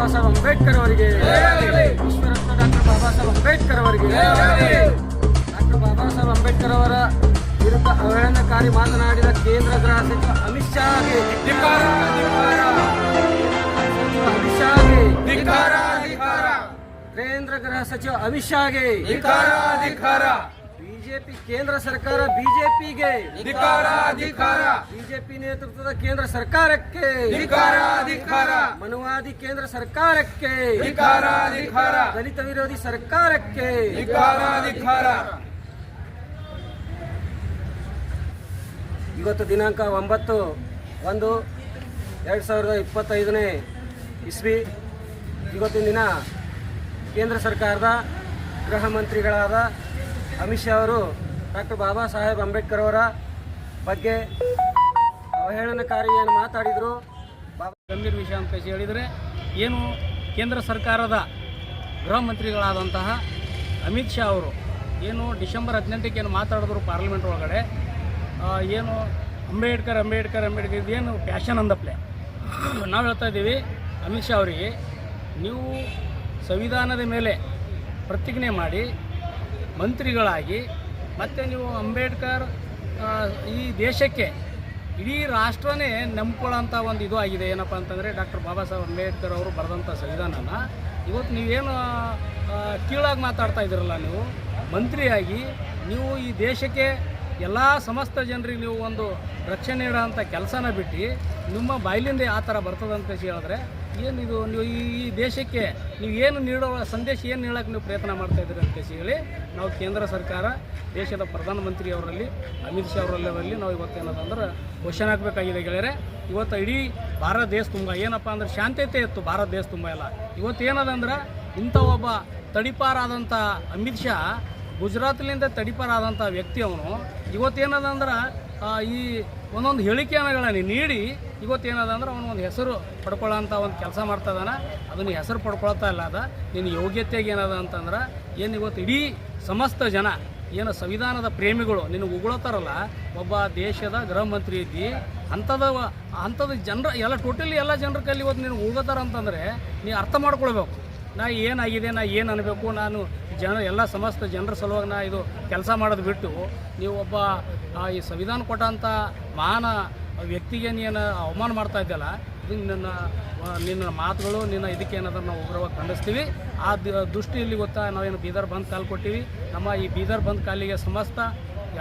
ಬಾಬಾ ಸಾಹೇಬ್ ಅಂಬೇಡ್ಕರ್ ಅವರಿಗೆ. ವಿಶ್ವರತ್ನ ಡಾಕ್ಟರ್ ಬಾಬಾ ಸಾಹೇಬ್ ಅಂಬೇಡ್ಕರ್ ಅವರಿಗೆ. ಡಾಕ್ಟರ್ ಬಾಬಾ ಸಾಹೇಬ್ ಅಂಬೇಡ್ಕರ್ ಅವರ ವಿರುದ್ಧ ಅವಹೇಳನಕಾರಿ ಮಾತನಾಡಿದ ಕೇಂದ್ರ ಗೃಹ ಸಚಿವ ಅಮಿತ್ ಶಾಗೆ ಅಮಿತ್ ಶಾಗೆ ಕೇಂದ್ರ ಗೃಹ ಸಚಿವ ಅಮಿತ್ ಶಾಗೆ ಬಿಜೆಪಿ ಕೇಂದ್ರ ಸರ್ಕಾರ ಬಿಜೆಪಿಗೆ. ಧಿಕ್ಕಾರ ಬಿಜೆಪಿ ನೇತೃತ್ವದ ಕೇಂದ್ರ ಸರ್ಕಾರಕ್ಕೆ. ಧಿಕ್ಕಾರ ಮನುವಾದಿ ಕೇಂದ್ರ ಸರ್ಕಾರಕ್ಕೆ. ದಲಿತ ವಿರೋಧಿ ಸರ್ಕಾರಕ್ಕೆ. ಇವತ್ತು ದಿನಾಂಕ ಒಂಬತ್ತು ಒಂದು ಎರಡು ಸಾವಿರದ ಇಪ್ಪತ್ತೈದನೇ ಇಸ್ವಿ. ಇವತ್ತಿನ ದಿನ ಕೇಂದ್ರ ಸರ್ಕಾರದ ಗೃಹ ಮಂತ್ರಿಗಳಾದ ಅಮಿತ್ ಶಾ ಅವರು ಡಾಕ್ಟರ್ ಬಾಬಾ ಸಾಹೇಬ್ ಅಂಬೇಡ್ಕರ್ ಅವರ ಬಗ್ಗೆ ಅವಹೇಳನಕಾರಿಯನ್ನು ಮಾತಾಡಿದರು. ಬಾಬಾ ಗಂಭೀರ ವಿಷಯ ಅಂತ ಹೇಳಿದರೆ ಏನು ಕೇಂದ್ರ ಸರ್ಕಾರದ ಗೃಹ ಮಂತ್ರಿಗಳಾದಂತಹ ಅಮಿತ್ ಶಾ ಅವರು ಏನು ಡಿಸೆಂಬರ್ ಹದಿನೆಂಟಕ್ಕೆ ಏನು ಮಾತಾಡಿದ್ರು ಪಾರ್ಲಿಮೆಂಟ್ ಒಳಗಡೆ ಏನು ಅಂಬೇಡ್ಕರ್ ಅಂಬೇಡ್ಕರ್ ಅಂಬೇಡ್ಕರ್ ಇದೇನು ಪ್ಯಾಷನ್ ಅಂದಪ್ಲೆ. ನಾವು ಹೇಳ್ತಾ ಇದ್ದೀವಿ, ಅಮಿತ್ ಶಾ ಅವರಿಗೆ ನೀವು ಸಂವಿಧಾನದ ಮೇಲೆ ಪ್ರತಿಜ್ಞೆ ಮಾಡಿ ಮಂತ್ರಿಗಳಾಗಿ ಮತ್ತು ನೀವು ಅಂಬೇಡ್ಕರ್ ಈ ದೇಶಕ್ಕೆ ಇಡೀ ರಾಷ್ಟ್ರನೇ ನಂಬ್ಕೊಳ್ಳೋಂಥ ಒಂದು ಇದು ಆಗಿದೆ. ಏನಪ್ಪ ಅಂತಂದರೆ ಡಾಕ್ಟರ್ ಬಾಬಾ ಸಾಹೇಬ್ ಅಂಬೇಡ್ಕರ್ ಅವರು ಬರೆದಂಥ ಸಂವಿಧಾನನ ಇವತ್ತು ನೀವೇನು ಕೀಳಾಗಿ ಮಾತಾಡ್ತಾ ಇದ್ದೀರಲ್ಲ ನೀವು? ಮಂತ್ರಿಯಾಗಿ ನೀವು ಈ ದೇಶಕ್ಕೆ ಎಲ್ಲ ಸಮಸ್ತ ಜನರಿಗೆ ನೀವು ಒಂದು ರಕ್ಷಣೆ ನೀಡೋಂಥ ಕೆಲಸನ ಬಿಟ್ಟು ನಿಮ್ಮ ಬಾಯಿಲಿಂದ ಆ ಥರ ಬರ್ತದಂತ ಹೇಳಿದ್ರೆ ಏನಿದು ನೀವು ಈ ದೇಶಕ್ಕೆ ನೀವು ಏನು ನೀಡೋ ಸಂದೇಶ ಏನು ನೀಡೋಕೆ ನೀವು ಪ್ರಯತ್ನ ಮಾಡ್ತಾ ಇದ್ದೀರಿ ಅಂತ ಹೇಳಿ ನಾವು ಕೇಂದ್ರ ಸರ್ಕಾರ, ದೇಶದ ಪ್ರಧಾನಮಂತ್ರಿ ಅವರಲ್ಲಿ, ಅಮಿತ್ ಶಾ ಅವರಲ್ಲಿ ನಾವು ಇವತ್ತೇನದಂದ್ರೆ ಕ್ವಶನ್ ಹಾಕಬೇಕಾಗಿದೆ ಗೆಳೆಯರೆ. ಇವತ್ತು ಇಡೀ ಭಾರತ ದೇಶ ತುಂಬ ಏನಪ್ಪ ಅಂದ್ರೆ ಶಾಂತತೆ ಇತ್ತು ಭಾರತ ದೇಶ ತುಂಬ ಎಲ್ಲ. ಇವತ್ತು ಏನದಂದ್ರೆ ಇಂಥ ಒಬ್ಬ ತಡಿಪಾರಾದಂಥ ಅಮಿತ್ ಶಾ ಗುಜರಾತ್ಲಿಂದ ತಡಿಪಾರಾದಂಥ ವ್ಯಕ್ತಿ ಅವನು. ಇವತ್ತೇನದಂದ್ರೆ ಈ ಒಂದೊಂದು ಹೇಳಿಕೆಗಳನ್ನು ನೀಡಿ, ಇವತ್ತೇನದ ಅಂದ್ರೆ ಅವನು ಒಂದು ಹೆಸರು ಪಡ್ಕೊಳ್ಳೋಂಥ ಒಂದು ಕೆಲಸ ಮಾಡ್ತಾ ಇದ್ದಾನೆ ಅದನ್ನು ಹೆಸರು ಪಡ್ಕೊಳ್ತಾ ಇಲ್ಲ ಅದ, ನಿನ್ನ ಯೋಗ್ಯತೆಗೆ ಏನದ ಅಂತಂದ್ರೆ, ಏನು ಇವತ್ತು ಇಡೀ ಸಮಸ್ತ ಜನ, ಏನು ಸಂವಿಧಾನದ ಪ್ರೇಮಿಗಳು, ನಿನ್ನ ಉಗುಳತಾರಲ್ಲ, ಒಬ್ಬ ದೇಶದ ಗೃಹ ಮಂತ್ರಿ ಇದ್ದಿ ಅಂಥದ ಅಂಥದ್ದು ಜನರ, ಎಲ್ಲ ಟೋಟಲಿ ಎಲ್ಲ ಜನರ ಕೈಲಿ ಇವತ್ತು ನೀನು ಉಗುಳತಾರ ಅಂತಂದರೆ, ನೀ ಅರ್ಥ ಮಾಡ್ಕೊಳ್ಬೇಕು. ನಾ ಏನಾಗಿದೆ, ನಾ ಏನು ಅನ್ನಬೇಕು ನಾನು ಜನ, ಎಲ್ಲ ಸಮಸ್ತ ಜನರ ಸಲುವಾಗಿ ನಾ ಇದು ಕೆಲಸ ಮಾಡೋದು ಬಿಟ್ಟು ನೀವು ಒಬ್ಬ ಈ ಸಂವಿಧಾನ ಕೊಟ್ಟಂಥ ಮಹಾನ ವ್ಯಕ್ತಿಗೆ ನೀನು ಅವಮಾನ ಮಾಡ್ತಾ ಇದ್ದಲ್ಲ ಇದು ನಿನ್ನ ನಿನ್ನ ಮಾತುಗಳು, ನಿನ್ನ ಇದಕ್ಕೆ ಏನಾದ್ರೂ ನಾವು ಉಗ್ರವಾಗಿ ಖಂಡಿಸ್ತೀವಿ. ಆ ದೃಷ್ಟಿ ದೃಷ್ಟಿಯಲ್ಲಿ ಗೊತ್ತಾ, ನಾವೇನು ಬೀದರ್ ಬಂದ್ ಕಾಲು ಕೊಟ್ಟಿವಿ. ನಮ್ಮ ಈ ಬೀದರ್ ಬಂದ್ ಕಾಲಿಗೆ ಸಮಸ್ತ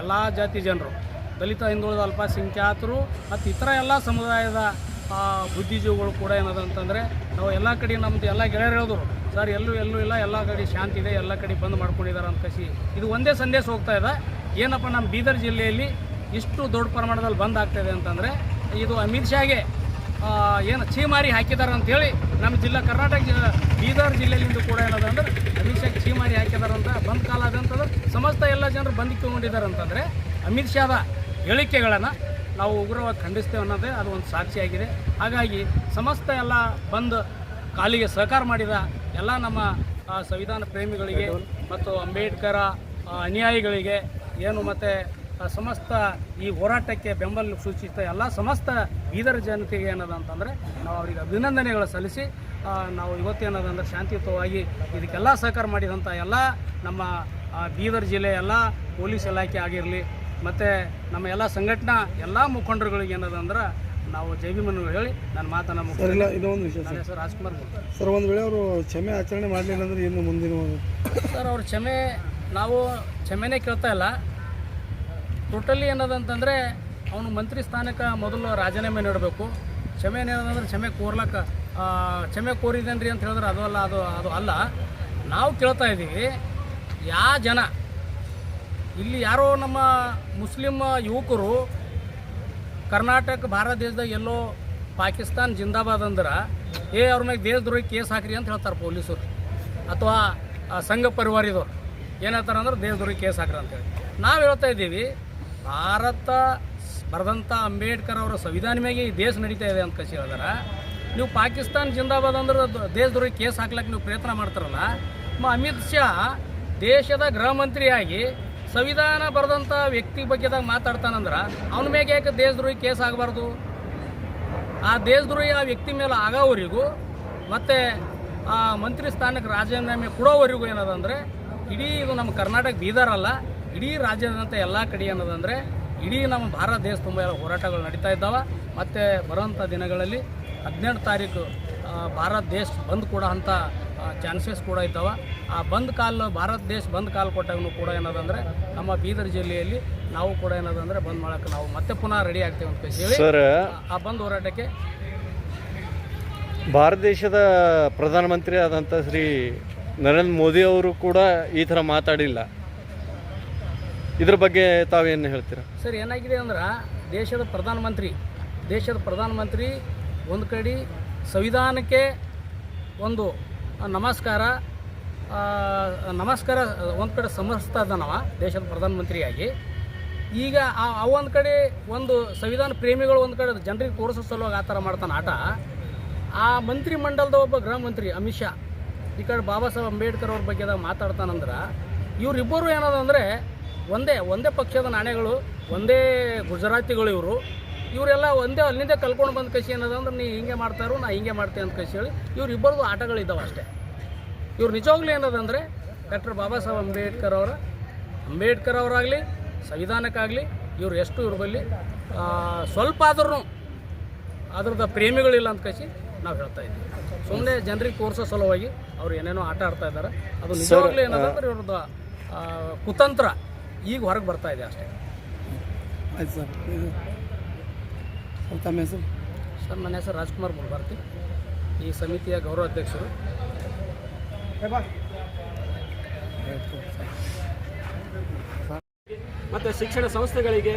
ಎಲ್ಲ ಜಾತಿ ಜನರು, ದಲಿತ, ಹಿಂದುಳಿದ, ಅಲ್ಪಸಂಖ್ಯಾತರು, ಮತ್ತು ಇತರ ಎಲ್ಲ ಸಮುದಾಯದ ಬುದ್ಧಿಜೀವಿಗಳು ಕೂಡ ಏನದ ಅಂತಂದರೆ, ನಾವು ಎಲ್ಲ ಕಡೆ ನಮ್ಮದು ಎಲ್ಲ ಗೆಳೆಯರು ಹೇಳಿದ್ರು, ಸರ್, ಎಲ್ಲೂ ಎಲ್ಲೂ ಇಲ್ಲ, ಎಲ್ಲ ಕಡೆ ಶಾಂತಿ ಇದೆ, ಎಲ್ಲ ಕಡೆ ಬಂದ್ ಮಾಡ್ಕೊಂಡಿದ್ದಾರೆ ಅಂತ ಕಸಿ. ಇದು ಒಂದೇ ಸಂದೇಶ ಹೋಗ್ತಾ ಇದೆ. ಏನಪ್ಪ ನಮ್ಮ ಬೀದರ್ ಜಿಲ್ಲೆಯಲ್ಲಿ ಇಷ್ಟು ದೊಡ್ಡ ಪ್ರಮಾಣದಲ್ಲಿ ಬಂದ್ ಆಗ್ತಾಯಿದೆ ಅಂತಂದರೆ, ಇದು ಅಮಿತ್ ಶಾಗೆ ಏನು ಚೀಮಾರಿ ಹಾಕಿದ್ದಾರೆ ಅಂತೇಳಿ ನಮ್ಮ ಜಿಲ್ಲಾ ಕರ್ನಾಟಕ ಜಿಲ್ಲಾ ಬೀದರ್ ಜಿಲ್ಲೆಯಿಂದ ಕೂಡ ಏನದ ಅಂದ್ರೆ ಅಮಿತ್ ಶಾಗೆ ಚೀಮಾರಿ ಹಾಕಿದ್ದಾರೆ ಅಂತ, ಬಂದ್ ಕಾಲ ಅದಂತಂದ್ರೆ ಸಮಸ್ತ ಎಲ್ಲ ಜನರು ಬಂದಿಗೆ ತಗೊಂಡಿದ್ದಾರೆ ಅಂತಂದರೆ, ಅಮಿತ್ ಶಾದ ಹೇಳಿಕೆಗಳನ್ನು ನಾವು ಉಗ್ರವಾಗಿ ಖಂಡಿಸ್ತೇವೆ ಅನ್ನೋದೇ ಅದು ಒಂದು ಸಾಕ್ಷಿಯಾಗಿದೆ ಹಾಗಾಗಿ ಸಮಸ್ತ ಎಲ್ಲ ಬಂದು ಕಾಲಿಗೆ ಸಹಕಾರ ಮಾಡಿದ ಎಲ್ಲ ನಮ್ಮ ಸಂವಿಧಾನ ಪ್ರೇಮಿಗಳಿಗೆ ಮತ್ತು ಅಂಬೇಡ್ಕರ ಅನುಯಾಯಿಗಳಿಗೆ ಏನು ಮತ್ತು ಸಮಸ್ತ ಈ ಹೋರಾಟಕ್ಕೆ ಬೆಂಬಲ ಸೂಚಿಸಿದ ಎಲ್ಲ ಸಮಸ್ತ ಬೀದರ್ ಜನತೆಗೆ ಏನದ ಅಂತಂದರೆ ನಾವು ಅವರಿಗೆ ಅಭಿನಂದನೆಗಳು ಸಲ್ಲಿಸಿ ನಾವು ನಾವು ಇವತ್ತೇನದಂದ್ರೆ ಶಾಂತಿಯುತವಾಗಿ ಇದಕ್ಕೆಲ್ಲ ಸಹಕಾರ ಮಾಡಿದಂಥ ಎಲ್ಲ ನಮ್ಮ ಬೀದರ್ ಜಿಲ್ಲೆ ಎಲ್ಲ ಪೊಲೀಸ್ ಇಲಾಖೆ ಆಗಿರಲಿ ಮತ್ತು ನಮ್ಮ ಎಲ್ಲ ಸಂಘಟನಾ ಎಲ್ಲ ಮುಖಂಡರುಗಳಿಗೆ ಏನದಂದ್ರೆ ನಾವು ಜೈವಿಮನ್ನು ಹೇಳಿ ನನ್ನ ಮಾತನ್ನು ಇಲ್ಲ ಇದೊಂದು ವಿಷಯ ನನ್ನ ಹೆಸರು ರಾಜ್ಕುಮಾರ್ ಸರ್ ಒಂದು ವೇಳೆ ಅವರು ಕ್ಷಮೆ ಆಚರಣೆ ಮಾಡಲಿಲ್ಲ ಅಂದ್ರೆ ಇನ್ನು ಮುಂದಿನ ಸರ್ ಅವ್ರ ಕ್ಷಮೆ ನಾವು ಕ್ಷಮೆನೇ ಕೇಳ್ತಾ ಇಲ್ಲ. ಟೋಟಲಿ ಏನದಂತಂದರೆ ಅವನು ಮಂತ್ರಿ ಸ್ಥಾನಕ್ಕೆ ಮೊದಲು ರಾಜೀನಾಮೆ ನೀಡಬೇಕು. ಕ್ಷಮೆ ಏನದಂದ್ರೆ ಕ್ಷಮೆ ಕೋರ್ಲಕ್ಕ ಕ್ಷಮೆ ಕ್ಷಮೆ ಕೋರಿದೇನ್ರಿ ಅಂತ ಹೇಳಿದ್ರೆ ಅದು ಅಲ್ಲ ಅದು ಅದು ಅಲ್ಲ. ನಾವು ಕೇಳ್ತಾ ಇದ್ದೀವಿ ಯಾವ ಜನ ಇಲ್ಲಿ ಯಾರೋ ನಮ್ಮ ಮುಸ್ಲಿಂ ಯುವಕರು ಕರ್ನಾಟಕ, ಭಾರತ ದೇಶದಾಗ ಎಲ್ಲೋ ಪಾಕಿಸ್ತಾನ್ ಜಿಂದಾಬಾದ್ ಅಂದ್ರೆ, ಏ, ಅವ್ರ ಮ್ಯಾಗ ದೇಶದ್ರೋಹಿ ಕೇಸ್ ಹಾಕ್ರಿ ಅಂತ ಹೇಳ್ತಾರೆ ಪೊಲೀಸರು. ಅಥವಾ ಸಂಘ ಪರಿವಾರ ಏನು ಹೇಳ್ತಾರೆ ಅಂದ್ರೆ ದೇಶದ್ರೋಹಿ ಕೇಸ್ ಹಾಕ್ರಿ ಅಂತೇಳಿ ನಾವು ಹೇಳ್ತಾ ಇದ್ದೀವಿ, ಭಾರತ ಬರೆದಂಥ ಅಂಬೇಡ್ಕರ್ ಅವರ ಸಂವಿಧಾನ ಮ್ಯಾಗೆ ಈ ದೇಶ ನಡೀತಾ ಇದೆ ಅಂತ ಕಸಿ ಹೇಳಿದಾರೆ. ನೀವು ಪಾಕಿಸ್ತಾನ್ ಜಿಂದಾಬಾದ್ ಅಂದ್ರೆ ಅದು ದೇಶದ್ರೋಹಿ ಕೇಸ್ ಹಾಕ್ಲಿಕ್ಕೆ ನೀವು ಪ್ರಯತ್ನ ಮಾಡ್ತಾರಲ್ಲ ಅಮಿತ್ ಶಾ ದೇಶದ ಗೃಹ ಮಂತ್ರಿಯಾಗಿ ಸಂವಿಧಾನ ಬರೆದಂಥ ವ್ಯಕ್ತಿ ಬಗ್ಗೆದಾಗ ಮಾತಾಡ್ತಾನಂದ್ರೆ, ಅವನ ಮೇಲೆ ಯಾಕೆ ದೇಶದ್ರೋಹಿ ಕೇಸ್ ಆಗಬಾರ್ದು? ಆ ದೇಶದ್ರೋಹಿ ಆ ವ್ಯಕ್ತಿ ಮೇಲೆ ಆಗೋವರೆಗೂ ಮತ್ತು ಆ ಮಂತ್ರಿ ಸ್ಥಾನಕ್ಕೆ ರಾಜೀನಾಮೆ ಕೊಡೋವರೆಗೂ ಏನದಂದರೆ, ಇಡೀ ಇದು ನಮ್ಮ ಕರ್ನಾಟಕ ಬೀದರ್ ಅಲ್ಲ, ಇಡೀ ರಾಜ್ಯದಂಥ ಎಲ್ಲ ಕಡೆ ಏನದಂದರೆ, ಇಡೀ ನಮ್ಮ ಭಾರತ ದೇಶ ತುಂಬ ಎಲ್ಲ ಹೋರಾಟಗಳು ನಡೀತಾ ಇದ್ದಾವೆ. ಮತ್ತು ಬರೋಂಥ ದಿನಗಳಲ್ಲಿ ಹದಿನೆಂಟು ತಾರೀಕು ಭಾರತ ದೇಶ ಬಂದ್ ಕೂಡ ಅಂಥ ಚಾನ್ಸಸ್ ಕೂಡ ಇದ್ದಾವೆ. ಆ ಬಂದ್ ಕಾಲ್ ಭಾರತ ದೇಶ ಬಂದ್ ಕಾಲ್ ಕೊಟ್ಟಾಗೂ ಕೂಡ ಏನದಂದ್ರೆ ನಮ್ಮ ಬೀದರ್ ಜಿಲ್ಲೆಯಲ್ಲಿ ನಾವು ಕೂಡ ಏನದಂದ್ರೆ ಬಂದ್ ಮಾಡೋಕೆ ನಾವು ಮತ್ತೆ ಪುನಃ ರೆಡಿ ಆಗ್ತೇವೆ ಅಂತ ಹೇಳಿ ಸರ್ ಆ ಬಂದ್ ಹೋರಾಟಕ್ಕೆ ಭಾರತ ದೇಶದ ಪ್ರಧಾನಮಂತ್ರಿ ಆದಂಥ ಶ್ರೀ ನರೇಂದ್ರ ಮೋದಿ ಅವರು ಕೂಡ ಈ ಥರ ಮಾತಾಡಿಲ್ಲ. ಇದ್ರ ಬಗ್ಗೆ ತಾವೇನು ಹೇಳ್ತೀರಾ? ಸರ್ ಏನಾಗಿದೆ ಅಂದ್ರೆ ದೇಶದ ಪ್ರಧಾನಮಂತ್ರಿ ದೇಶದ ಪ್ರಧಾನಮಂತ್ರಿ ಒಂದು ಕಡೆ ಸಂವಿಧಾನಕ್ಕೆ ಒಂದು ನಮಸ್ಕಾರ. ನಮಸ್ಕಾರ, ಒಂದು ಕಡೆ ಸಮರ್ಸ್ತಾ ಇದ್ದಾನವ ದೇಶದ ಪ್ರಧಾನಮಂತ್ರಿಯಾಗಿ ಈಗ ಆ- ಒಂದು ಕಡೆ ಒಂದು ಸಂವಿಧಾನ ಪ್ರೇಮಿಗಳು ಒಂದು ಕಡೆ ಜನರಿಗೆ ತೋರಿಸೋ ಸಲುವಾಗಿ ಆ ಥರ ಮಾಡ್ತಾನೆ ಆಟ. ಆ ಮಂತ್ರಿ ಮಂಡಲದ ಒಬ್ಬ ಗೃಹ ಮಂತ್ರಿ ಅಮಿತ್ ಶಾ, ಈ ಕಡೆ ಬಾಬಾ ಸಾಹೇಬ್ ಅಂಬೇಡ್ಕರ್ ಅವ್ರ ಬಗ್ಗೆ ಮಾತಾಡ್ತಾನಂದ್ರೆ, ಇವರಿಬ್ಬರು ಏನದ ಅಂದರೆ ಒಂದೇ ಒಂದೇ ಪಕ್ಷದ ನಾಣ್ಯಗಳು, ಒಂದೇ ಗುಜರಾತಿಗಳು ಇವರು. ಇವರೆಲ್ಲ ಒಂದೇ ಅಲ್ಲಿಂದ ಕಲ್ಕೊಂಡು ಬಂದ ಕಸಿ ಏನದ ಅಂದ್ರೆ ನೀ ಹಿಂಗೆ ಮಾಡ್ತಾರೋ ನಾ ಹಿಂಗೆ ಮಾಡ್ತೇನೆ ಅಂತ ಕಸಿ ಹೇಳಿ ಇವ್ರಿಬ್ಬರದು ಆಟಗಳಿದ್ದಾವೆ ಅಷ್ಟೇ. ಇವ್ರು ನಿಜವಾಗ್ಲೂ ಏನದಂದರೆ ಡಾಕ್ಟರ್ ಬಾಬಾ ಸಾಹೇಬ್ ಅಂಬೇಡ್ಕರ್ ಅವರ ಅಂಬೇಡ್ಕರ್ ಅವರಾಗಲಿ ಸಂವಿಧಾನಕ್ಕಾಗಲಿ ಇವ್ರು ಎಷ್ಟು ಇವ್ರ ಸ್ವಲ್ಪ ಆದ್ರೂ ಅದ್ರದ್ದು ಪ್ರೇಮಿಗಳಿಲ್ಲ ಅಂತ ಕಸಿ ನಾವು ಹೇಳ್ತಾ ಇದ್ದೀವಿ. ಸುಮ್ಮನೆ ಜನರಿಗೆ ತೋರಿಸೋ ಸಲುವಾಗಿ ಅವ್ರು ಏನೇನೋ ಆಟ ಆಡ್ತಾ ಇದ್ದಾರೆ. ಅದು ನಿಜವಾಗ್ಲೂ ಏನದಂದ್ರೆ ಇವ್ರದ್ದು ಕುತಂತ್ರ ಈಗ ಹೊರಗೆ ಬರ್ತಾ ಇದೆ ಅಷ್ಟೇ. ಆಯ್ತು ಸರ್. ಸರ್ ತಮ್ಮ ಹೆಸರು? ಸರ್ ನನ್ನ ಹೆಸರು ರಾಜ್ಕುಮಾರ್ ಮುಲ್ಬಾರ್ತಿ ಈ ಸಮಿತಿಯ ಗೌರವ ಅಧ್ಯಕ್ಷರು. ಮತ್ತು ಶಿಕ್ಷಣ ಸಂಸ್ಥೆಗಳಿಗೆ